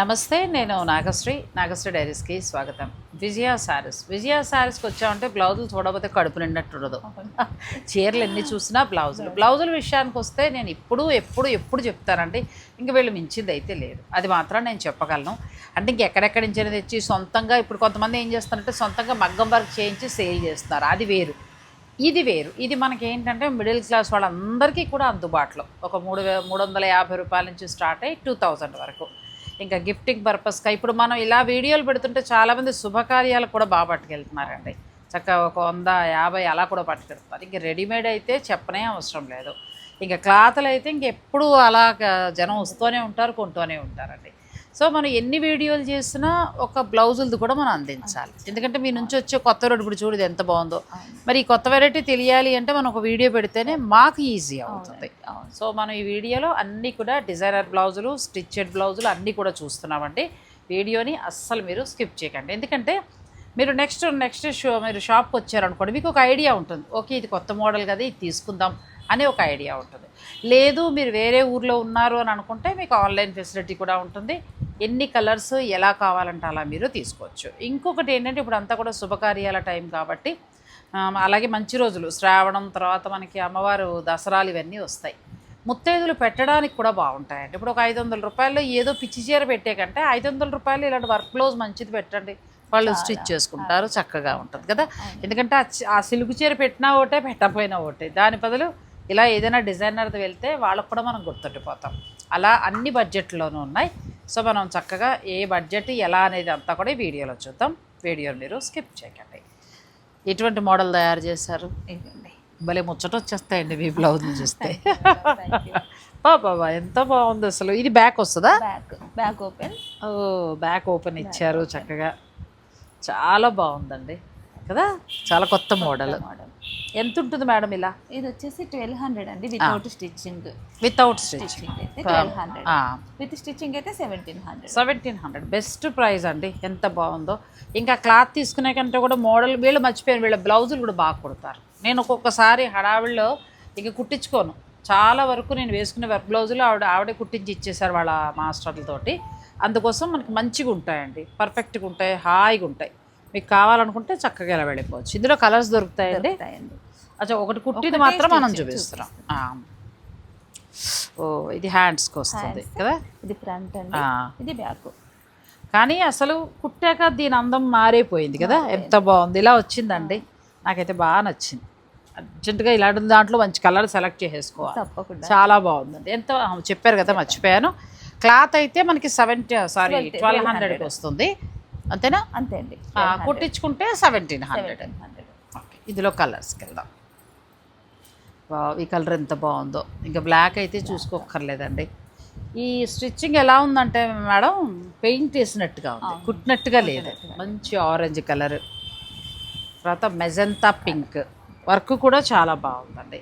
నమస్తే నేను నాగశ్రీ. నాగశ్రీ డైరీస్కి స్వాగతం. విజయ శారీస్ విజయ శారీస్కి వచ్చామంటే బ్లౌజులు చూడకపోతే కడుపు నిండట్టు ఉండదు. చీరలు ఎన్ని చూసినా బ్లౌజులు. బ్లౌజుల విషయానికి వస్తే నేను ఇప్పుడు ఎప్పుడు ఎప్పుడు చెప్తానండి ఇంక వీళ్ళు మించింది అయితే లేదు. అది మాత్రం నేను చెప్పగలను. అంటే ఇంకెక్కడెక్కడి నుంచి తెచ్చి సొంతంగా ఇప్పుడు కొంతమంది ఏం చేస్తారంటే సొంతంగా మగ్గం వర్క్ చేయించి సేల్ చేస్తున్నారు. అది వేరు. ఇది వేరు. ఇది మనకి ఏంటంటే మిడిల్ క్లాస్ వాళ్ళందరికీ కూడా అందుబాటులో. ఒక మూడు మూడు వందల యాభై రూపాయల నుంచి స్టార్ట్ అయ్యి టూ థౌజండ్ వరకు. ఇంకా గిఫ్టింగ్ పర్పస్గా ఇప్పుడు మనం ఇలా వీడియోలు పెడుతుంటే చాలామంది శుభకార్యాలు కూడా బాగా పట్టుకెళ్తున్నారండి. చక్కగా ఒక వంద యాభై అలా కూడా పట్టుకెళ్తున్నారు. ఇంకా రెడీమేడ్ అయితే చెప్పనే అవసరం లేదు. ఇంకా క్లాతులు అయితే ఇంకెప్పుడు అలా జనం వస్తూనే ఉంటారు కొంటూనే ఉంటారండి. సో మనం ఎన్ని వీడియోలు చేసినా ఒక బ్లౌజులది కూడా మనం అందించాలి. ఎందుకంటే మీ నుంచి వచ్చే కొత్త రోడ్డు ఇప్పుడు చూడు ఇది ఎంత బాగుందో. మరి ఈ కొత్త వెరైటీ తెలియాలి అంటే మనం ఒక వీడియో పెడితేనే మాకు ఈజీ అవుతుంది. సో మనం ఈ వీడియోలో అన్నీ కూడా డిజైనర్ బ్లౌజులు స్టిచ్చెడ్ బ్లౌజులు అన్నీ కూడా చూస్తున్నామండి. వీడియోని అస్సలు మీరు స్కిప్ చేయకండి. ఎందుకంటే మీరు నెక్స్ట్ నెక్స్ట్ షో మీరు షాప్కి వచ్చారనుకోండి మీకు ఒక ఐడియా ఉంటుంది. ఓకే ఇది కొత్త మోడల్ కదా ఇది తీసుకుందాం అనే ఒక ఐడియా ఉంటుంది. లేదు మీరు వేరే ఊర్లో ఉన్నారు అని అనుకుంటే మీకు ఆన్లైన్ ఫెసిలిటీ కూడా ఉంటుంది. ఎన్ని కలర్స్ ఎలా కావాలంటే అలా మీరు తీసుకోవచ్చు. ఇంకొకటి ఏంటంటే ఇప్పుడు అంతా కూడా శుభకార్యాల టైం కాబట్టి అలాగే మంచి రోజులు. శ్రావణం తర్వాత మనకి అమ్మవారు దసరాలు ఇవన్నీ వస్తాయి. ముత్తైదులు పెట్టడానికి కూడా బాగుంటాయండి. ఇప్పుడు ఒక ఐదు వందల రూపాయల్లో ఏదో పిచ్చి చీర పెట్టే కంటే ఐదు వందల రూపాయలు ఇలాంటి వర్క్ బ్లౌజ్ మంచిది పెట్టండి. వాళ్ళు స్టిచ్ చేసుకుంటారు చక్కగా ఉంటుంది కదా. ఎందుకంటే ఆ సిలుగు చీర పెట్టినా ఒకటే పెట్టకపోయినా ఒకటే. దాని బదులు ఇలా ఏదైనా డిజైనర్ది వెళ్తే వాళ్ళకు కూడా మనం గుర్తుండిపోతాం. అలా అన్ని బడ్జెట్లోనూ ఉన్నాయి. సో మనం చక్కగా ఏ బడ్జెట్ ఎలా అనేది అంతా కూడా ఈ వీడియోలో చూద్దాం. వీడియోని మీరు స్కిప్ చేయకండి. ఎటువంటి మోడల్ తయారు చేశారు? భలే ముచ్చట వచ్చేస్తాయండి మీ బ్లౌజ్ చూస్తే. బాబా ఎంత బాగుంది అసలు. ఇది బ్యాక్ వస్తుందా? Back back open. ఓ బ్యాక్ ఓపెన్ ఇచ్చారు చక్కగా. చాలా బాగుందండి. కదా? చాలా కొత్త మోడల్. మోడల్. ఎంత ఉంటుంది మేడం ఇలా? ఇది వచ్చేసి ట్వెల్వ్ హండ్రెడ్ అండి without stitching. Without stitch stitching అయితే ట్వెల్వ్ హండ్రెడ్. విత్ స్టిచ్చింగ్ అయితే seventeen hundred seventeen hundred best price అండి. ఎంత బాగుందో. ఇంకా క్లాత్ తీసుకునే కంటే కూడా మోడల్ వీళ్ళు మర్చిపోయాను వీళ్ళ బ్లౌజులు కూడా బాగా కుడతారు. నేను ఒక్కొక్కసారి హడావిడిలో ఇక కుట్టించుకోను. చాలా వరకు నేను వేసుకునే వర్క్ బ్లౌజులు ఆవిడ ఆవిడే కుట్టించి ఇచ్చేసారు వాళ్ళ మాస్టర్లతోటి. అందుకోసం మనకి మంచిగా ఉంటాయండి పర్ఫెక్ట్గా ఉంటాయి. హాయిగా ఉంటాయి మీకు కావాలనుకుంటే చక్కగా ఇలా వెళ్ళిపోవచ్చు. ఇందులో కలర్స్ దొరుకుతాయండి. అచ్చా ఒకటి కుట్టింది మాత్రం మనం చూపిస్తున్నాం. ఓ ఇది హ్యాండ్స్కి వస్తుంది. కదా? ఇది ఫ్రంట్ అండి. ఇది బ్యాక్. కానీ అసలు కుట్టాక దీని అందం మారిపోయింది కదా? ఎంత బాగుంది. ఇలా వచ్చిందండి. నాకైతే బాగా నచ్చింది. అర్జెంటుగా ఇలాంటి దాంట్లో మంచి కలర్ సెలెక్ట్ చేసేసుకోవాలి. తప్పకుండా. చాలా బాగుందండి. ఎంత చెప్పారు కదా మర్చిపోయాను. క్లాత్ అయితే మనకి సెవెంటీ సారీ ట్వెల్వ్ హండ్రెడ్కి వస్తుంది. అంతేనా? అంతే అండి. కుట్టించుకుంటే సెవెంటీన్ హండ్రెడ్ ఇందులో కలర్స్కి వెళ్దాం. వావ్, ఈ కలర్ ఎంత బాగుందో. ఇంకా బ్లాక్ అయితే చూసుకోక్కర్లేదండి. ఈ స్టిచ్చింగ్ ఎలా ఉందంటే మేడం పెయింట్ వేసినట్టుగా ఉంది. కుట్టినట్టుగా లేదు. మంచి ఆరెంజ్ కలర్ తర్వాత మెజంతా పింక్ వర్క్ కూడా చాలా బాగుందండి.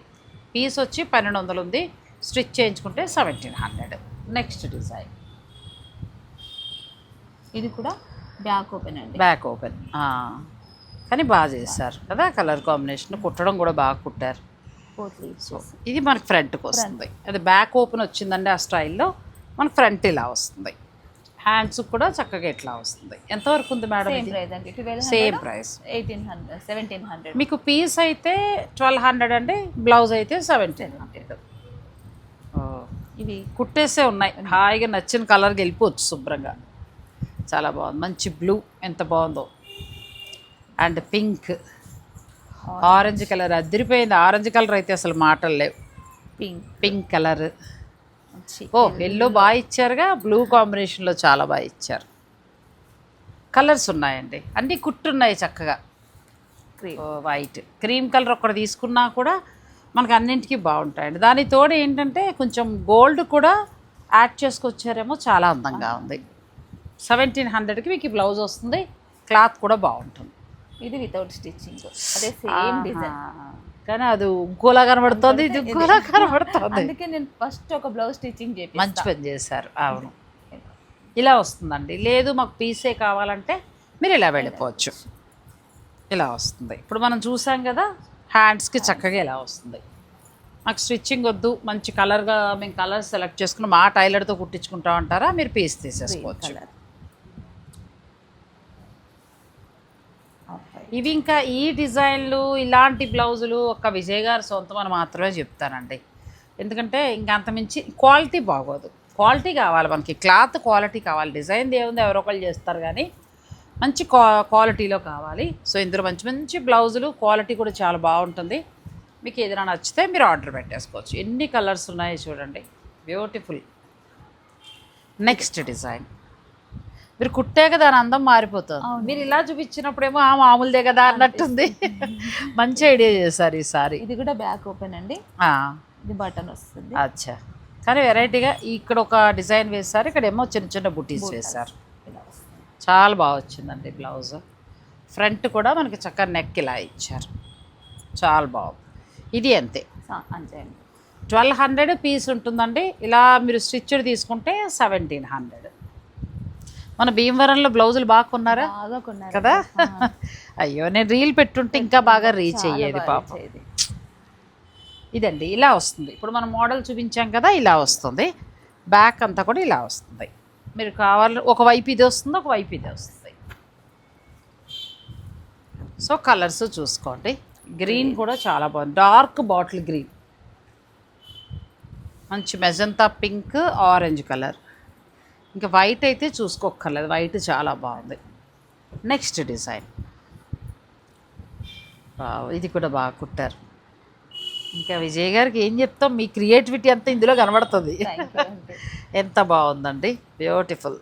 పీస్ వచ్చి పన్నెండు వందలు ఉంది. స్టిచ్ చేయించుకుంటే సెవెంటీన్ హండ్రెడ్ నెక్స్ట్ డిజైన్ ఇది కూడా బ్యాక్ ఓపెన్ అండి. Back open. కానీ బాగా చేశారు కదా కలర్ కాంబినేషన్. కుట్టడం కూడా బాగా కుట్టారు. సో ఇది మనకి ఫ్రంట్కి వస్తుంది. అది బ్యాక్ ఓపెన్ వచ్చిందండి ఆ స్టైల్లో మనకి ఫ్రంట్ ఇలా వస్తుంది. హ్యాండ్స్ కూడా చక్కగా ఇట్లా వస్తుంది. ఎంతవరకు ఉంది madam same price same eighteen hundred seventeen hundred మీకు పీస్ అయితే ట్వెల్వ్ హండ్రెడ్ అండి బ్లౌజ్ అయితే సెవెంటీన్ హండ్రెడ్ ఇవి కుట్టేసే ఉన్నాయి. హాయిగా నచ్చిన కలర్కి వెళ్ళిపోవచ్చు శుభ్రంగా. చాలా బాగుంది. మంచి బ్లూ ఎంత బాగుందో. And pink. ఆరెంజ్ కలర్ అదిరిపోయింది. ఆరెంజ్ కలర్ అయితే అసలు మాటలు లేవు. పింక్. Pink colour. ఓ ఎల్లో బాగా ఇచ్చారుగా. బ్లూ కాంబినేషన్లో చాలా బాగా ఇచ్చారు. కలర్స్ ఉన్నాయండి. అన్నీ కుట్టున్నాయి చక్కగా. వైట్. క్రీమ్ కలర్ ఒకటి తీసుకున్నా కూడా మనకు అన్నింటికీ బాగుంటాయండి. దాని తోడు ఏంటంటే కొంచెం గోల్డ్ కూడా యాడ్ చేసుకొచ్చారేమో చాలా అందంగా ఉంది. సెవెంటీన్ హండ్రెడ్కి మీకు ఈ బ్లౌజ్ వస్తుంది. క్లాత్ కూడా బాగుంటుంది. ఇది వితౌట్ స్టిచ్చింగ్ అదే సేమ్ డిజైన్. కానీ అది ఇంకోలా కనబడుతుంది ఇది ఇంకోలా కనబడుతుంది. అందుకే నేను ఫస్ట్ ఒక బ్లౌజ్ స్టిచ్చింగ్ చేపి మంచి పని చేశారు. అవును. ఇలా వస్తుందండి. లేదు మాకు పీసే కావాలంటే మీరు ఇలా వెళ్ళిపోవచ్చు. ఇలా వస్తుంది. ఇప్పుడు మనం చూసాం కదా హ్యాండ్స్కి చక్కగా ఇలా వస్తుంది. మాకు స్టిచ్చింగ్ వద్దు. మంచి కలర్గా మేము కలర్ సెలెక్ట్ చేసుకుని మా టైలర్తో కుట్టించుకుంటాం అంటారా మీరు పీస్ తీసేసుకోవచ్చు. ఇవి ఇంకా ఈ డిజైన్లు ఇలాంటి బ్లౌజులు ఒక్క విజయ్ గారు సొంతం అని మాత్రమే చెప్తానండి. ఎందుకంటే ఇంకా అంతమించి క్వాలిటీ బాగోదు. క్వాలిటీ కావాలి మనకి. క్లాత్ క్వాలిటీ కావాలి. డిజైన్ ఏముంది ఎవరో ఒకళ్ళు చేస్తారు కానీ మంచి క్వా క్వాలిటీలో కావాలి. సో ఇందులో మంచి మంచి బ్లౌజులు క్వాలిటీ కూడా చాలా బాగుంటుంది. మీకు ఏదైనా నచ్చితే మీరు ఆర్డర్ పెట్టేసుకోవచ్చు. ఎన్ని కలర్స్ ఉన్నాయో చూడండి. బ్యూటిఫుల్. Next design. మీరు కుట్టాక దాని అందం మారిపోతుంది. మీరు ఇలా చూపించినప్పుడేమో ఆ మామూలుదే కదా అన్నట్టుంది. మంచి ఐడియా చేశారు ఈసారి ఇది కూడా బ్యాక్ ఓపెన్ అండి. ఇది బటన్ వస్తుంది. అచ్చా. కానీ వెరైటీగా ఇక్కడ ఒక డిజైన్ వేశారు ఇక్కడ ఏమో చిన్న చిన్న బుటీస్ వేశారు. చాలా బాగా వచ్చిందండి బ్లౌజ్. ఫ్రంట్ కూడా మనకి చక్కగా నెక్ ఇలా ఇచ్చారు. చాలా బాగుంది. ఇది అంతే. అంతే అండి. ట్వెల్వ్ హండ్రెడ్ పీస్ ఉంటుందండి. ఇలా మీరు స్టిచ్డ్ తీసుకుంటే సెవెంటీన్ హండ్రెడ్. మన భీమవరంలో బ్లౌజులు బాగా కొన్నారా? కదా? అయ్యో నేను రీల్ పెట్టుంటే ఇంకా బాగా రీచ్ అయ్యేది పాపం. ఇది ఇదండి ఇలా వస్తుంది. ఇప్పుడు మనం మోడల్ చూపించాం కదా ఇలా వస్తుంది. బ్యాక్ అంతా కూడా ఇలా వస్తుంది. మీరు కావాలి ఒక వైపు ఇది వస్తుంది ఒక వైపు ఇది వస్తుంది. సో కలర్స్ చూసుకోండి. గ్రీన్ కూడా చాలా బాగుంది. డార్క్ బాటిల్ గ్రీన్ మంచి మెజంతా పింక్ ఆరెంజ్ కలర్ ఇంకా వైట్ అయితే చూసుకోక్కర్లేదు. వైట్ చాలా బాగుంది. నెక్స్ట్ డిజైన్ ఇది కూడా బాగా కుట్టారు. ఇంకా విజయ్ గారికి ఏం చెప్తాం? మీ క్రియేటివిటీ అంతా ఇందులో కనబడుతుంది. ఎంత బాగుందండి. బ్యూటిఫుల్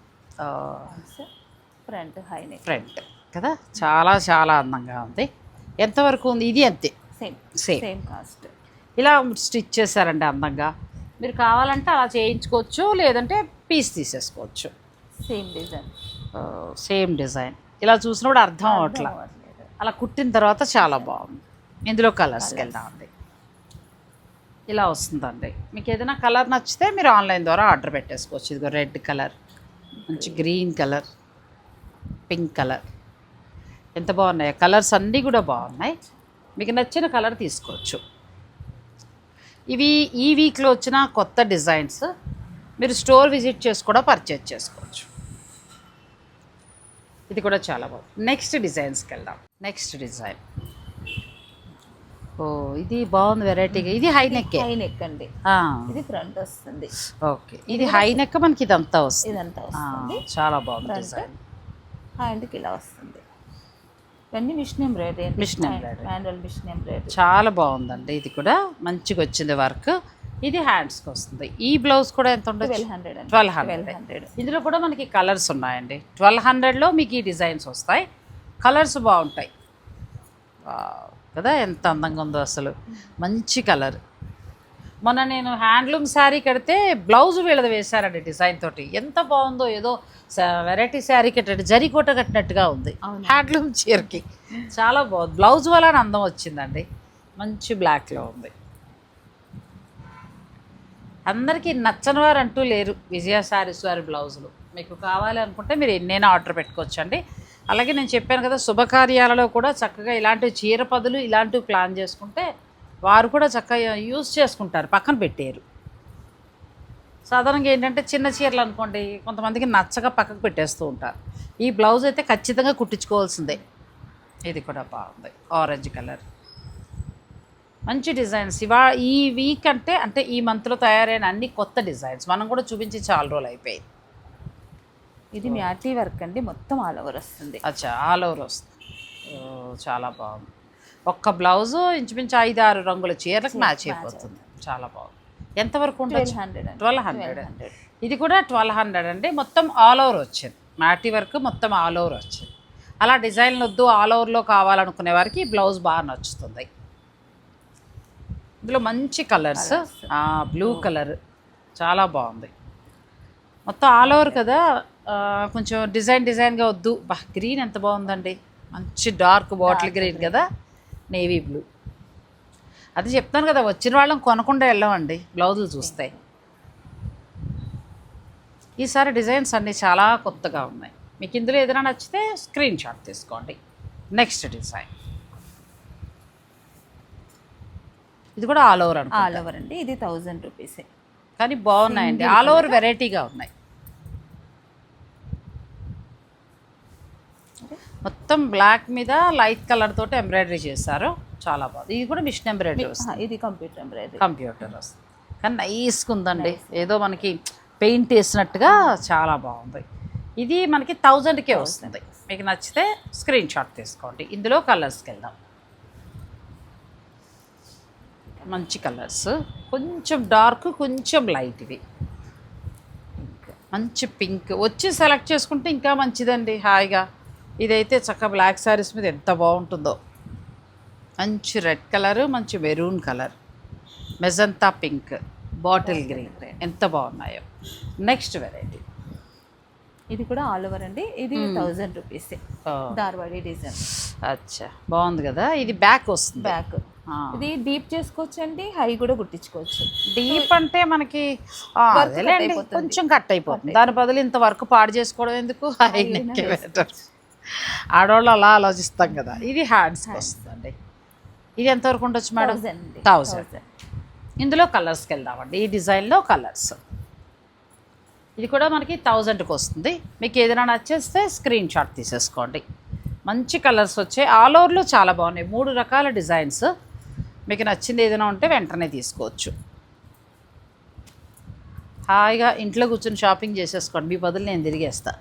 ఫ్రంట్ హై ఫ్రంట్ కదా? చాలా చాలా అందంగా ఉంది. ఎంతవరకు ఉంది? ఇది అంతే. సేమ్ సేమ్ సేమ్ కాస్ట్ ఇలా స్టిచ్ చేశారండి అందంగా. మీరు కావాలంటే అలా చేయించుకోవచ్చు లేదంటే పీస్ తీసేసుకోవచ్చు. సేమ్ డిజైన్ సేమ్ డిజైన్ ఇలా చూసినప్పుడు అర్థం అవట్లా అలా కుట్టిన తర్వాత చాలా బాగుంది. ఇందులో కలర్స్కి వెళ్దామండి. ఇలా వస్తుందండి. మీకు ఏదైనా కలర్ నచ్చితే మీరు ఆన్లైన్ ద్వారా ఆర్డర్ పెట్టేసుకోవచ్చు. ఇదిగో రెడ్ కలర్ మంచి గ్రీన్ కలర్ పింక్ కలర్ ఎంత బాగున్నాయి. కలర్స్ అన్నీ కూడా బాగున్నాయి. మీకు నచ్చిన కలర్ తీసుకోవచ్చు. ఇవి ఈ వీక్లో వచ్చిన కొత్త డిజైన్స్ మీరు స్టోర్ విజిట్ చేసి కూడా పర్చేజ్ చేసుకోవచ్చు. ఇది కూడా చాలా బాగుంది. నెక్స్ట్ డిజైన్స్కి వెళ్దాం. నెక్స్ట్ డిజైన్ ఓ ఇది బాగుంది వెరైటీగా ఇది హై నెక్కే హై నెక్ అండి. ఇది ఫ్రంట్ వస్తుంది. ఓకే. ఇది హై నెక్ మనకి ఇదంతా వస్తుంది. ఇదంతా వస్తుంది. చాలా బాగుంది. డిజైన్ హ్యాండ్కి ఇలా వస్తుంది. ఇవన్నీ machine embroidery Machine embroidery. Manual machine embroidery చాలా బాగుందండి. ఇది కూడా మంచిగా వచ్చింది వర్క్ ఇది హ్యాండ్స్కి వస్తుంది. ఈ బ్లౌజ్ కూడా ఎంత ఉండదు ట్వెల్వ్ హండ్రెడ్ ట్వెల్వ్ హండ్రెడ్ ఇందులో కూడా మనకి కలర్స్ ఉన్నాయండి. ట్వెల్వ్ హండ్రెడ్లో మీకు ఈ డిజైన్స్ వస్తాయి. కలర్స్ బాగుంటాయి. కదా? ఎంత అందంగా ఉందో అసలు. మంచి కలర్ మొన్న నేను హ్యాండ్లూమ్ శారీ కడితే బ్లౌజ్ వీళ్ళది వేశారండి డిజైన్ తోటి. ఎంత బాగుందో ఏదో వెరైటీ శారీ కట్టాడు జరీకోట కట్టినట్టుగా ఉంది. హ్యాండ్లూమ్ చీరకి. చాలా బాగుంది. బ్లౌజ్ వల్ల అందం వచ్చిందండి. మంచి బ్లాక్లో ఉంది. అందరికీ నచ్చని వారు అంటూ లేరు విజయ శారీస్ వారి బ్లౌజులు. మీకు కావాలి అనుకుంటే మీరు ఎన్నైనా ఆర్డర్ పెట్టుకోవచ్చు అండి అలాగే నేను చెప్పాను కదా శుభకార్యాలలో కూడా చక్కగా ఇలాంటి చీర పదులు ఇలాంటివి ప్లాన్ చేసుకుంటే వారు కూడా చక్కగా యూజ్ చేసుకుంటారు పక్కన పెట్టారు సాధారణంగా ఏంటంటే చిన్న చీరలు అనుకోండి కొంతమందికి నచ్చగా పక్కకు పెట్టేస్తూ ఉంటారు. ఈ బ్లౌజ్ అయితే ఖచ్చితంగా కుట్టించుకోవాల్సిందే. ఇది కూడా బాగుంది. ఆరెంజ్ కలర్ మంచి డిజైన్స్. ఇవా ఈ వీక్ అంటే అంటే ఈ మంత్లో తయారైన అన్ని కొత్త డిజైన్స్. మనం కూడా చూపించి చాలా రోజులు అయిపోయింది. ఇది మ్యాటీ వర్క్ అండి. మొత్తం ఆల్ ఓవర్ వస్తుంది. అచ్చా ఆల్ ఓవర్ వస్తుంది. చాలా బాగుంది. ఒక్క బ్లౌజు ఇంచుమించు ఐదు ఆరు రంగుల చీరలకు మ్యాచ్ అయిపోతుంది. చాలా బాగుంది. ఎంతవరకు ఉండొచ్చు? హండ్రెడ్ అండి. Twelve hundred. హండ్రెడ్. ఇది కూడా ట్వెల్వ్ హండ్రెడ్ అండి. మొత్తం ఆల్ ఓవర్ వచ్చింది. మ్యాటీ వర్క్ మొత్తం ఆల్ ఓవర్ వచ్చింది. అలా డిజైన్లు వద్దు ఆల్ ఓవర్లో కావాలనుకునే వారికి బ్లౌజ్ బాగా నచ్చుతుంది. ఇందులో మంచి కలర్స్. బ్లూ కలర్ చాలా బాగుంది. మొత్తం ఆల్ ఓవర్ కదా? కొంచెం డిజైన్ డిజైన్గా వద్దు. బా గ్రీన్ ఎంత బాగుందండి. మంచి డార్క్ బాటిల్ గ్రీన్ కదా? నేవీ బ్లూ అది చెప్తాను కదా వచ్చిన వాళ్ళం కొనకుండా వెళ్ళమండి. బ్లౌజులు చూస్తే. ఈసారి డిజైన్స్ అన్నీ చాలా కొత్తగా ఉన్నాయి. మీకు ఇందులో ఏదైనా నచ్చితే స్క్రీన్ షాట్ తీసుకోండి. నెక్స్ట్ డిజైన్ ఇది కూడా ఆల్ ఓవర్ ఆల్ ఓవర్ అండి. ఇది థౌజండ్ రూపీసే కానీ బాగున్నాయండి. ఆల్ ఓవర్ వెరైటీగా ఉన్నాయి. మొత్తం బ్లాక్ మీద లైట్ కలర్ తోటి ఎంబ్రాయిడరీ చేశారు. చాలా బాగుంది. ఇది కూడా మిషన్ ఎంబ్రాయిడరీ వస్తుంది. ఇది కంప్యూటర్ ఎంబ్రాయిడరీ కంప్యూటర్ వస్తుంది. కానీ నైస్గా ఉందండి. ఏదో మనకి పెయింట్ వేసినట్టుగా చాలా బాగుంది. ఇది మనకి థౌజండ్కే వస్తుంది. మీకు నచ్చితే స్క్రీన్ షాట్ తీసుకోండి. ఇందులో కలర్స్కి వెళ్దాం. మంచి కలర్స్. కొంచెం డార్క్ కొంచెం లైట్ ఇవి. మంచి పింక్. వచ్చి సెలెక్ట్ చేసుకుంటే ఇంకా మంచిదండి హాయిగా. ఇదైతే చక్క బ్లాక్ శారీస్ మీద ఎంత బాగుంటుందో. మంచి రెడ్ కలర్ మంచి maroon colour. Magenta pink. Bottle green. ఎంత బాగున్నాయో. Next variety. ఇది కూడా ఆల్ ఓవర్ అండి. ఇది థౌజండ్ రూపీసే. దార్వాడి డిజైన్. అచ్చా. బాగుంది కదా. ఇది బ్యాక్ వస్తుంది. బ్యాక్. ఇది డీప్ చేసుకోవచ్చు అండి హై కూడా కుట్టించుకోవచ్చు డీప్ అంటే మనకి. కొంచెం కట్ అయిపోతుంది. దాని బదులు ఇంత వర్క్ పాడు చేసుకోవడం ఎందుకు? హై నెక్ ఆడవాళ్ళు అలా ఆలోచిస్తాం కదా. ఇది హ్యాండ్స్కి వస్తుందండి. ఇది ఎంతవరకు ఉండొచ్చు మేడం? థౌజండ్ ఇందులో కలర్స్కి వెళ్దామండి. ఈ డిజైన్లో కలర్స్ ఇది కూడా మనకి థౌజండ్కి వస్తుంది. మీకు ఏదైనా నచ్చేస్తే స్క్రీన్ షాట్ తీసేసుకోండి. మంచి కలర్స్ వచ్చాయి. ఆల్ ఓవర్లో చాలా బాగున్నాయి. మూడు రకాల డిజైన్స్. మీకు నచ్చింది ఏదైనా ఉంటే వెంటనే తీసుకోవచ్చు. హాయిగా ఇంట్లో కూర్చొని షాపింగ్ చేసేసుకోండి. మీ బదులు నేను తిరిగేస్తా.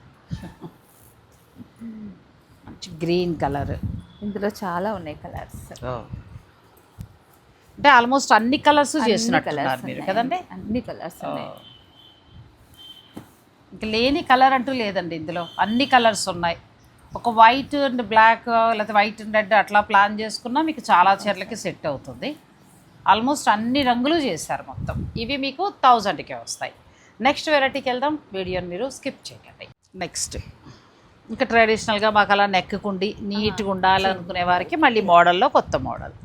మంచి గ్రీన్ కలర్. ఇందులో చాలా ఉన్నాయి కలర్స్. అంటే ఆల్మోస్ట్ అన్ని కలర్స్ చేసినట్టున్నారు మీరు కదండి? అన్ని కలర్స్ ఉన్నాయి. ఇంక లేని కలర్ అంటూ లేదండి ఇందులో. అన్ని కలర్స్ ఉన్నాయి. ఒక వైట్ అండ్ బ్లాక్ లేకపోతే వైట్ అండ్ రెడ్ అట్లా ప్లాన్ చేసుకున్నా మీకు చాలా చీరలకి సెట్ అవుతుంది. ఆల్మోస్ట్ అన్ని రంగులు చేశారు మొత్తం. ఇవి మీకు థౌజండ్కే వస్తాయి. నెక్స్ట్ వెరైటీకి వెళ్దాం. వీడియోని మీరు స్కిప్ చేయకండి. నెక్స్ట్ ఇంకా ట్రెడిషనల్గా మాకు అలా నెక్కుండి నీట్గా ఉండాలనుకునే వారికి మళ్ళీ మోడల్లో కొత్త మోడల్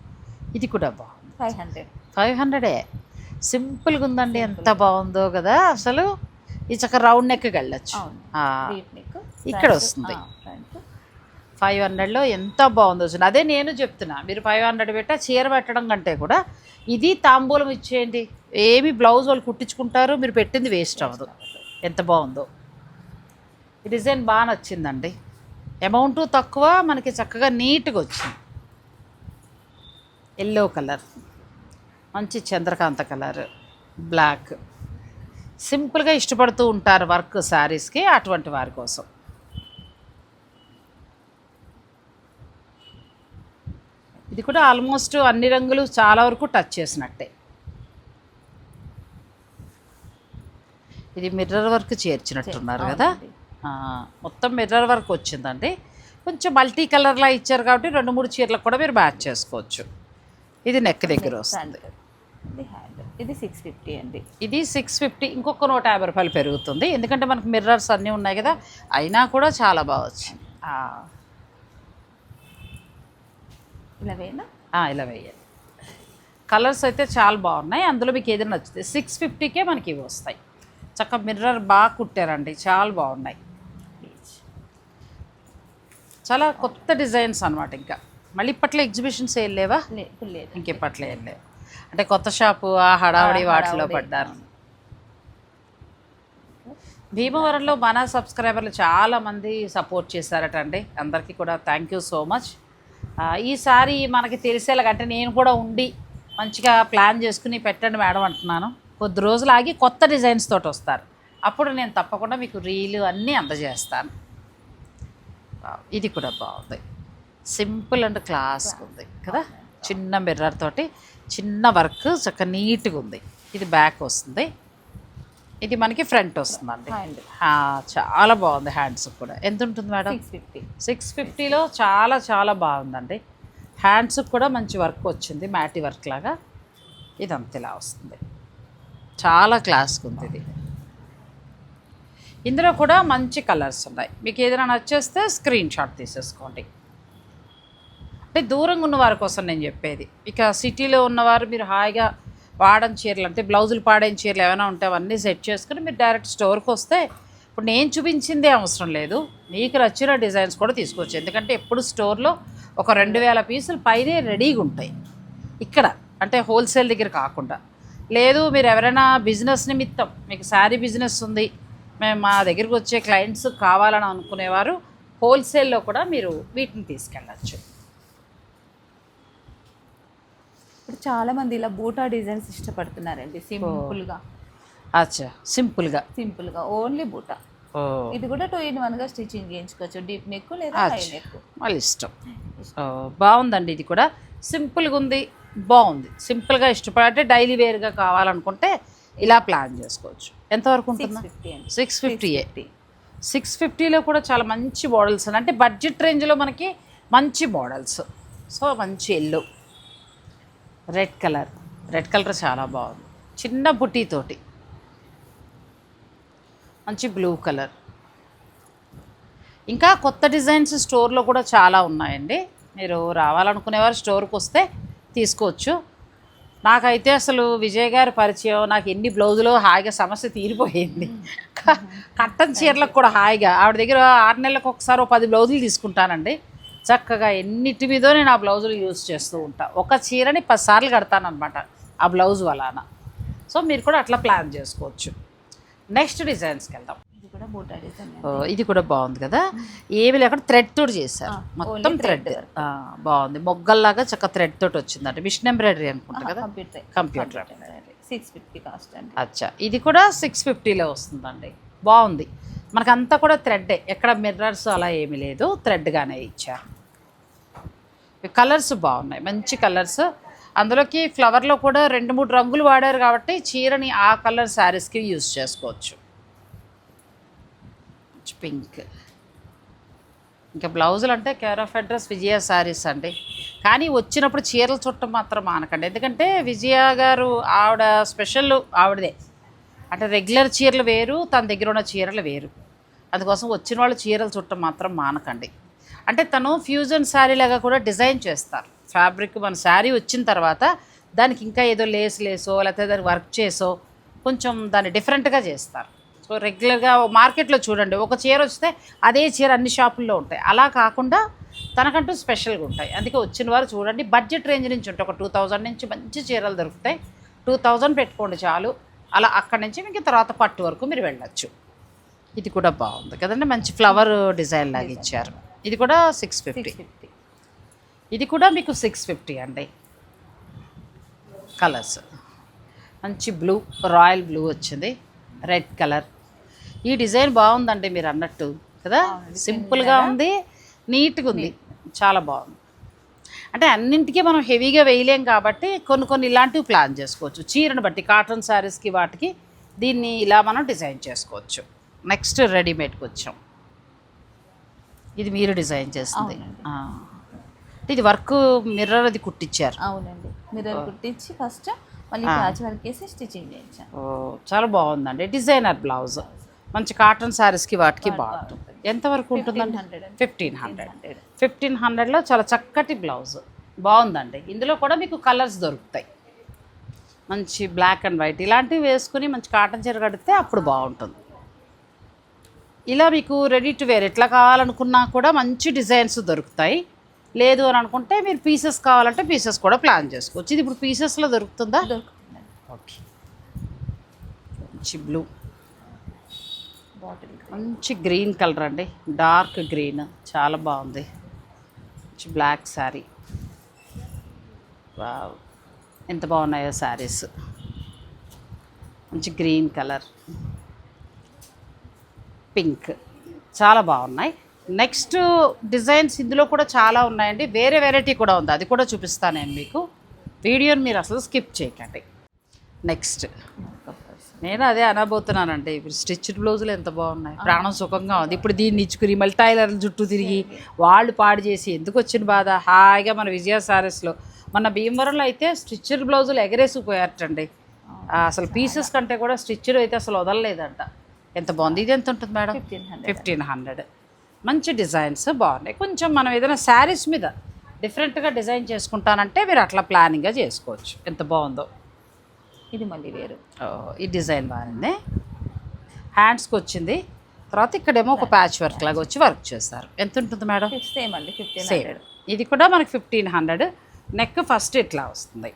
ఇది కూడా బాగుంది. ఫైవ్ హండ్రెడ్ ఫైవ్ హండ్రెడే సింపుల్గా ఉందండి. ఎంత బాగుందో కదా. అసలు ఈ చక్క రౌండ్ నెక్కి వెళ్ళచ్చు. ఇక్కడ వస్తుంది. ఫైవ్ హండ్రెడ్లో ఎంత బాగుందో చూడండి. అదే నేను చెప్తున్నా. మీరు ఫైవ్ హండ్రెడ్ పెట్టా చీర పెట్టడం కంటే కూడా ఇది తాంబూలం ఇచ్చేయండి. ఏమి బ్లౌజ్ వాళ్ళు కుట్టించుకుంటారు మీరు పెట్టింది వేస్ట్ అవ్వదు. ఎంత బాగుందో. ఈ డిజైన్ బాగా నచ్చిందండి. అమౌంట్ తక్కువ మనకి చక్కగా నీట్గా వచ్చింది. Yellow colour. మంచి చంద్రకాంత కలర్. బ్లాక్. సింపుల్గా ఇష్టపడుతూ ఉంటారు వర్క్ శారీస్కి అటువంటి వారి కోసం. ఇది కూడా ఆల్మోస్ట్ అన్ని రంగులు చాలా వరకు టచ్ చేసినట్టే. ఇది మిర్రర్ వర్క్ చేర్చినట్టున్నారు కదా? మొత్తం మిర్రర్ వర్క్ వచ్చిందండి. కొంచెం మల్టీ కలర్లా ఇచ్చారు కాబట్టి రెండు మూడు చీరలకు కూడా మీరు మ్యాచ్ చేసుకోవచ్చు. ఇది నెక్ దగ్గర వస్తుంది. ఇది సిక్స్ ఫిఫ్టీ అండి. ఇది సిక్స్ ఫిఫ్టీ ఇంకొక నూట యాభై రూపాయలు పెరుగుతుంది. ఎందుకంటే మనకు మిర్రర్స్ అన్నీ ఉన్నాయి కదా అయినా కూడా చాలా బాగా వచ్చింది. ఇలా ఆ, ఇలా వేయాలి కలర్స్ అయితే చాలా బాగున్నాయి. అందులో మీకు ఏదైనా నచ్చుతుంది. సిక్స్ ఫిఫ్టీకే మనకి ఇవి వస్తాయి. చక్క మిర్రర్ బాగా కుట్టారండి. చాలా బాగున్నాయి. చాలా కొత్త డిజైన్స్ అన్నమాట ఇంకా. మళ్ళీ ఇప్పట్లో ఎగ్జిబిషన్స్ ఏం లేవా? లేదు. ఇంకెప్పట్లో ఏం లేవు. అంటే కొత్త షాపు ఆ హడావడి వాటిలో. పడ్డారు. భీమవరంలో మన సబ్స్క్రైబర్లు చాలా మంది సపోర్ట్ చేశారట అండి అందరికీ కూడా థ్యాంక్ యూ సో మచ్ ఈసారి మనకి తెలిసేలాగా అంటే నేను కూడా ఉండి మంచిగా ప్లాన్ చేసుకుని పెట్టండి మేడం అంటున్నాను. కొద్ది రోజులు ఆగి కొత్త డిజైన్స్ తోటి వస్తారు. అప్పుడు నేను తప్పకుండా మీకు రీలు అన్నీ అందజేస్తాను. ఇది కూడా బాగుంది. సింపుల్ అండ్ క్లాస్ ఉంది కదా? చిన్న మిర్రర్ తోటి చిన్న వర్క్ చక్క నీట్గా ఉంది. ఇది బ్యాక్ వస్తుంది. ఇది మనకి ఫ్రంట్ వస్తుందండి. చాలా బాగుంది హ్యాండ్స్ కూడా. ఎంత ఉంటుంది మేడం? సిక్స్ ఫిఫ్టీ సిక్స్ ఫిఫ్టీలో చాలా చాలా బాగుందండి. హ్యాండ్స్కి కూడా మంచి వర్క్ వచ్చింది మ్యాటి వర్క్ లాగా. ఇది అంత ఇలా వస్తుంది. చాలా క్లాస్గా ఉంది ఇది. ఇందులో కూడా మంచి కలర్స్ ఉన్నాయి. మీకు ఏదైనా నచ్చేస్తే స్క్రీన్ షాట్ తీసేసుకోండి. అంటే దూరంగా ఉన్న వారి కోసం నేను చెప్పేది. ఇక సిటీలో ఉన్నవారు మీరు హాయిగా వాడని చీరలు అంటే బ్లౌజులు పాడని చీరలు ఏమైనా ఉంటే అవన్నీ సెట్ చేసుకుని మీరు డైరెక్ట్ స్టోర్కి వస్తే ఇప్పుడు నేను చూపించిందే అవసరం లేదు. మీకు నచ్చిన డిజైన్స్ కూడా తీసుకోవచ్చు ఎందుకంటే ఎప్పుడు స్టోర్లో ఒక రెండు వేల పీసులు పైనే రెడీగా ఉంటాయి. ఇక్కడ అంటే హోల్సేల్ దగ్గర కాకుండా. లేదు మీరు ఎవరైనా బిజినెస్ నిమిత్తం మీకు శారీ బిజినెస్ ఉంది మేము మా దగ్గరికి వచ్చే క్లయింట్స్ కావాలని అనుకునేవారు హోల్సేల్లో కూడా మీరు వీటిని తీసుకెళ్ళచ్చు. ఇప్పుడు చాలా మంది ఇలా బూటా డిజైన్స్ ఇష్టపడుతున్నారండి సింపుల్గా అచ్చా సింపుల్గా. సింపుల్గా ఓన్లీ బూటా. ఇది కూడా టూ ఇన్ వన్గా స్టిచ్చింగ్ చేయించుకోవచ్చు డీప్ నెక్ లేదా హై. నెక్. వాళ్ళ ఇష్టం. బాగుందండి ఇది కూడా. సింపుల్గా ఉంది బాగుంది. సింపుల్గా ఇష్టపడి డైలీ వేర్గా కావాలనుకుంటే ఇలా ప్లాన్ చేసుకోవచ్చు. ఎంతవరకు ఉంటుంది? సిక్స్ ఫిఫ్టీ సిక్స్ ఫిఫ్టీలో కూడా చాలా మంచి మోడల్స్ అంటే బడ్జెట్ రేంజ్లో మనకి మంచి మోడల్స్. సో మంచి yellow. Red colour. Red colour చాలా బాగుంది. చిన్న బుట్టీతోటి మంచి బ్లూ కలర్. ఇంకా కొత్త డిజైన్స్ స్టోర్లో కూడా చాలా ఉన్నాయండి. మీరు రావాలనుకునేవారు స్టోర్కి వస్తే తీసుకోవచ్చు. నాకైతే అసలు విజయ్ గారి పరిచయం నాకు ఎన్ని బ్లౌజులు హాయిగా సమస్య తీరిపోయింది. కట్టన్ చీరలకు కూడా హాయిగా. ఆవిడ దగ్గర ఆరు నెలలకు ఒకసారి పది బ్లౌజులు తీసుకుంటానండి. చక్కగా ఎన్నిటి మీదో నేను ఆ బ్లౌజులు యూజ్ చేస్తూ ఉంటా. ఒక చీరని పది సార్లు కడతానమాట ఆ బ్లౌజ్ వలన. సో మీరు కూడా అట్లా ప్లాన్ చేసుకోవచ్చు. నెక్స్ట్ డిజైన్స్కి వెళ్దాం. ఇది కూడా బాగుంది కదా? ఏమి లేకుండా థ్రెడ్ తోటి చేశారు. మొత్తం థ్రెడ్. బాగుంది. మొగ్గల్లాగా చక్క థ్రెడ్ తోటి వచ్చిందంటే మిషన్ ఎంబ్రాయిడరీ అనుకుంటా కదా? Computer computer six fifty cost అండి. అచ్చా. ఇది కూడా సిక్స్ ఫిఫ్టీలో వస్తుందండి. బాగుంది. మనకంతా కూడా థ్రెడ్డే. ఎక్కడ మిర్రర్స్ అలా ఏమీ లేదు. థ్రెడ్గానే ఇచ్చారు కలర్స్ బాగున్నాయి. మంచి కలర్స్. అందులోకి ఫ్లవర్లో కూడా రెండు మూడు రంగులు వాడారు కాబట్టి చీరని ఆ కలర్ శారీస్కి యూజ్ చేసుకోవచ్చు. పింక్. ఇంకా బ్లౌజులు అంటే care of address Vijaya Sarees అండి. కానీ వచ్చినప్పుడు చీరలు చుట్టం మాత్రం మానకండి. ఎందుకంటే విజయ గారు ఆవిడ స్పెషల్ ఆవిడదే. అంటే రెగ్యులర్ చీరలు వేరు తన దగ్గర ఉన్న చీరలు వేరు. అందుకోసం వచ్చిన వాళ్ళు చీరలు చుట్టం మాత్రం మానకండి. అంటే తను ఫ్యూజన్ శారీ లాగా కూడా డిజైన్ చేస్తారు. ఫ్యాబ్రిక్ మన శారీ వచ్చిన తర్వాత దానికి ఇంకా ఏదో లేస్ లేసో లేకపోతే దానికి వర్క్ చేసో కొంచెం దాన్ని డిఫరెంట్గా చేస్తారు. సో రెగ్యులర్గా మార్కెట్లో చూడండి ఒక చీర వస్తే అదే చీర అన్ని షాపుల్లో ఉంటాయి. అలా కాకుండా తనకంటూ స్పెషల్గా ఉంటాయి. అందుకే వచ్చిన వారు చూడండి బడ్జెట్ రేంజ్ నుంచి ఉంటాయి ఒక టూ థౌజండ్ నుంచి మంచి చీరలు దొరుకుతాయి. టూ థౌజండ్ పెట్టుకోండి చాలు. అలా అక్కడి నుంచి మీకు తర్వాత పట్టు వరకు మీరు వెళ్ళొచ్చు. ఇది కూడా బాగుంది కదండి. మంచి ఫ్లవర్ డిజైన్ లాగా ఇచ్చారు. ఇది కూడా సిక్స్ ఫిఫ్టీ ఇది కూడా మీకు సిక్స్ ఫిఫ్టీ అండి. కలర్స్ మంచి బ్లూ రాయల్ బ్లూ వచ్చింది. రెడ్ కలర్ ఈ డిజైన్ బాగుందండి మీరు అన్నట్టు కదా. సింపుల్గా ఉంది నీట్గా ఉంది చాలా బాగుంది. అంటే అన్నింటికీ మనం హెవీగా వేయలేం కాబట్టి కొన్ని కొన్ని ఇలాంటివి ప్లాన్ చేసుకోవచ్చు. చీరను బట్టి కాటన్ శారీస్కి వాటికి దీన్ని ఇలా మనం డిజైన్ చేసుకోవచ్చు. నెక్స్ట్ రెడీమేడ్కి వచ్చాం. ఇది మీరు డిజైన్ చేస్తుంది. ఇది వర్క్ మిర్రర్ అది కుట్టించారు అవునండి. మిర్రర్ కుట్టించి ఫస్ట్ మళ్ళీ ప్యాచ్ వర్క్ వేసి స్టిచ్చింగ్ చేయించాను. చాలా బాగుందండి. Designer blouse. మంచి కాటన్ శారీస్కి వాటికి బాగుంటుంది ఎంతవరకు ఉంటుందండి? 1500 అండి. Fifteen hundred. ఫిఫ్టీన్ హండ్రెడ్లో చాలా చక్కటి బ్లౌజ్. బాగుందండి. ఇందులో కూడా మీకు కలర్స్ దొరుకుతాయి. మంచి బ్లాక్ అండ్ వైట్ ఇలాంటివి వేసుకుని మంచి కాటన్ చీర కడితే అప్పుడు బాగుంటుంది. ఇలా మీకు రెడీ టు వేర్ ఎట్లా కావాలనుకున్నా కూడా మంచి డిజైన్స్ దొరుకుతాయి. లేదు అని అనుకుంటే మీరు పీసెస్ కావాలంటే పీసెస్ కూడా ప్లాన్ చేసుకోవచ్చు. ఇది ఇప్పుడు పీసెస్లో దొరుకుతుందా? దొరుకుతుందండి. ఓకే. మంచి బ్లూ. బాటిల్ మంచి గ్రీన్ కలర్ అండి. Dark green. చాలా బాగుంది. మంచి బ్లాక్ శారీ. ఎంత బాగున్నాయో శారీస్. మంచి గ్రీన్ కలర్. పింక్. చాలా బాగున్నాయి. నెక్స్ట్ డిజైన్స్ ఇందులో కూడా చాలా ఉన్నాయండి. వేరే వెరైటీ కూడా ఉంది. అది కూడా చూపిస్తాను నేను మీకు. వీడియోని మీరు అసలు స్కిప్ చేయకండి. నెక్స్ట్. నేను అదే అనబోతున్నానంటే ఇప్పుడు స్టిచ్డ్ బ్లౌజులు ఎంత బాగున్నాయి. ప్రాణం సుఖంగా ఉంది. ఇప్పుడు దీన్ని ఇచ్చుకుని మళ్ళీ టైలర్ల చుట్టూ తిరిగి వాళ్ళు పాడు చేసి ఎందుకు వచ్చిన బాధ? హాయిగా మన విజయ సారీస్లో. మన భీమవరంలో అయితే స్టిచ్డ్ బ్లౌజులు ఎగరేసిపోయారటండి. అసలు పీసెస్ కంటే కూడా స్టిచ్డ్ అయితే అసలు వదలలేదంట. ఎంత బాగుంది? ఇది ఎంత ఉంటుంది మేడం? ఫిఫ్టీన్ హండ్రెడ్ మంచి డిజైన్స్ బాగున్నాయి. కొంచెం మనం ఏదైనా శారీస్ మీద డిఫరెంట్గా డిజైన్ చేసుకుంటానంటే మీరు అట్లా ప్లానింగ్గా చేసుకోవచ్చు. ఎంత బాగుందో. ఇది మళ్ళీ వేరు. ఈ డిజైన్ బాగుంది. హ్యాండ్స్కి వచ్చింది. తర్వాత ఇక్కడేమో ఒక ప్యాచ్ వర్క్ లాగా వచ్చి వర్క్ చేస్తారు ఎంత ఉంటుంది మేడం? సేమ్ అండి ఫిఫ్టీన్ హండ్రెడ్ ఇది కూడా మనకి ఫిఫ్టీన్ హండ్రెడ్ నెక్ ఫస్ట్ ఇట్లా వస్తుంది.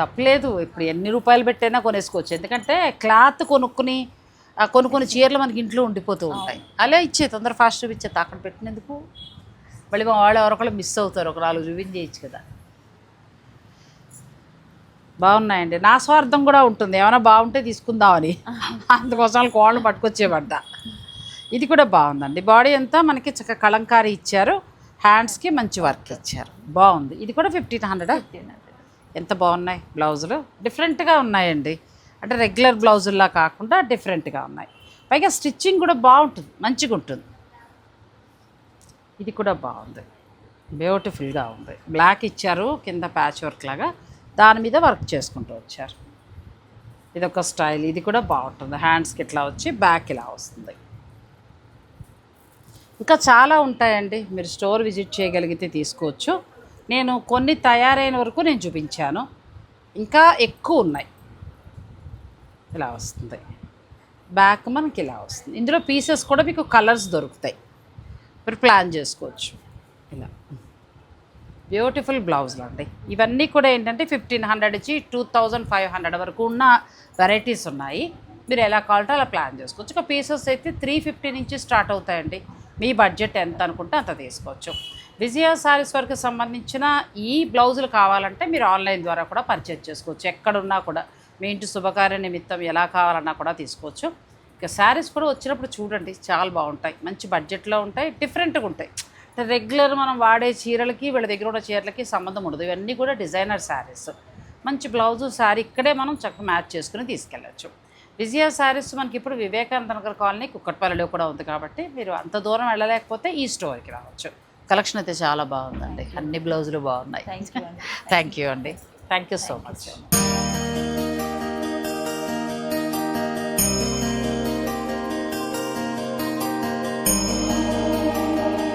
తప్పలేదు. ఇప్పుడు ఎన్ని రూపాయలు పెట్టైనా కొనేసుకోవచ్చు. ఎందుకంటే క్లాత్ కొనుక్కుని కొన్ని కొన్ని చీరలు మనకి ఇంట్లో ఉండిపోతూ ఉంటాయి. అలా ఇచ్చే తొందర ఫాస్ట్గా ఇచ్చేది అక్కడ పెట్టినందుకు మళ్ళీ వాళ్ళు ఎవరొకళ్ళు మిస్ అవుతారు ఒక నాలుగు చూపించేయచ్చు కదా. బాగున్నాయండి. నా స్వార్థం కూడా ఉంటుంది. ఏమైనా బాగుంటే తీసుకుందామని. అందుకోసం వాళ్ళు కోళ్ళు పట్టుకొచ్చేవంట ఇది కూడా బాగుందండి. బాడీ అంతా మనకి చక్క కలంకారీ ఇచ్చారు. హ్యాండ్స్కి మంచి వర్క్ ఇచ్చారు. బాగుంది. ఇది కూడా ఫిఫ్టీన్ హండ్రెడా ఎంత బాగున్నాయి బ్లౌజులు? డిఫరెంట్గా ఉన్నాయండి. అంటే రెగ్యులర్ బ్లౌజుల్లా కాకుండా డిఫరెంట్గా ఉన్నాయి. పైగా స్టిచ్చింగ్ కూడా బాగుంటుంది. మంచిగా ఉంటుంది ఇది కూడా బాగుంది. బ్యూటిఫుల్గా ఉంది. బ్లాక్ ఇచ్చారు కింద ప్యాచ్ వర్క్ లాగా. దాని మీద వర్క్ చేసుకుంటూ వచ్చారు. ఇది ఒక స్టైల్ ఇది కూడా బాగుంటుంది. హ్యాండ్స్కి ఇట్లా వచ్చి బ్యాక్ ఇలా వస్తుంది. ఇంకా చాలా ఉంటాయండి. మీరు స్టోర్ విజిట్ చేయగలిగితే తీసుకోవచ్చు. నేను కొన్ని తయారైన వరకు నేను చూపించాను. ఇంకా ఎక్కువ ఉన్నాయి. ఇలా వస్తుంది. బ్యాక్ మనకి ఇలా వస్తుంది. ఇందులో పీసెస్ కూడా మీకు కలర్స్ దొరుకుతాయి. మీరు ప్లాన్ చేసుకోవచ్చు. ఇలా. బ్యూటిఫుల్ బ్లౌజులు అండి. ఇవన్నీ కూడా ఏంటంటే ఫిఫ్టీన్ హండ్రెడ్ ఇచ్చి టూ థౌజండ్ ఫైవ్ హండ్రెడ్ వరకు ఉన్న వెరైటీస్ ఉన్నాయి. మీరు ఎలా కావాలంటే అలా ప్లాన్ చేసుకోవచ్చు. ఒక పీసెస్ అయితే త్రీ ఫిఫ్టీ నుంచి స్టార్ట్ అవుతాయండి. మీ బడ్జెట్ ఎంత అనుకుంటే అంత తీసుకోవచ్చు. విజయ సారీస్ వరకు సంబంధించిన ఈ బ్లౌజులు కావాలంటే మీరు ఆన్లైన్ ద్వారా కూడా పర్చేజ్ చేసుకోవచ్చు. ఎక్కడున్నా కూడా. మీ ఇంటి శుభకార్య నిమిత్తం ఎలా కావాలన్నా కూడా తీసుకోవచ్చు. ఇక శారీస్ కూడా వచ్చినప్పుడు చూడండి చాలా బాగుంటాయి. మంచి బడ్జెట్లో ఉంటాయి డిఫరెంట్గా ఉంటాయి. రెగ్యులర్ మనం వాడే చీరలకి వీళ్ళ దగ్గర ఉన్న చీరలకి సంబంధం ఉండదు. ఇవన్నీ కూడా డిజైనర్ శారీస్ మంచి బ్లౌజు శారీ ఇక్కడే మనం చక్కగా మ్యాచ్ చేసుకుని తీసుకెళ్ళచ్చు. విజయ శారీస్ మనకి ఇప్పుడు వివేకానంద నగర్ కాలనీ కుక్కట్పల్లిలో కూడా ఉంది కాబట్టి మీరు అంత దూరం వెళ్ళలేకపోతే ఈ స్టోర్కి రావచ్చు. కలెక్షన్ అయితే చాలా బాగుందండి. అన్ని బ్లౌజులు బాగున్నాయి. థ్యాంక్ యూ అండి. థ్యాంక్ యూ అండి. Thank you so much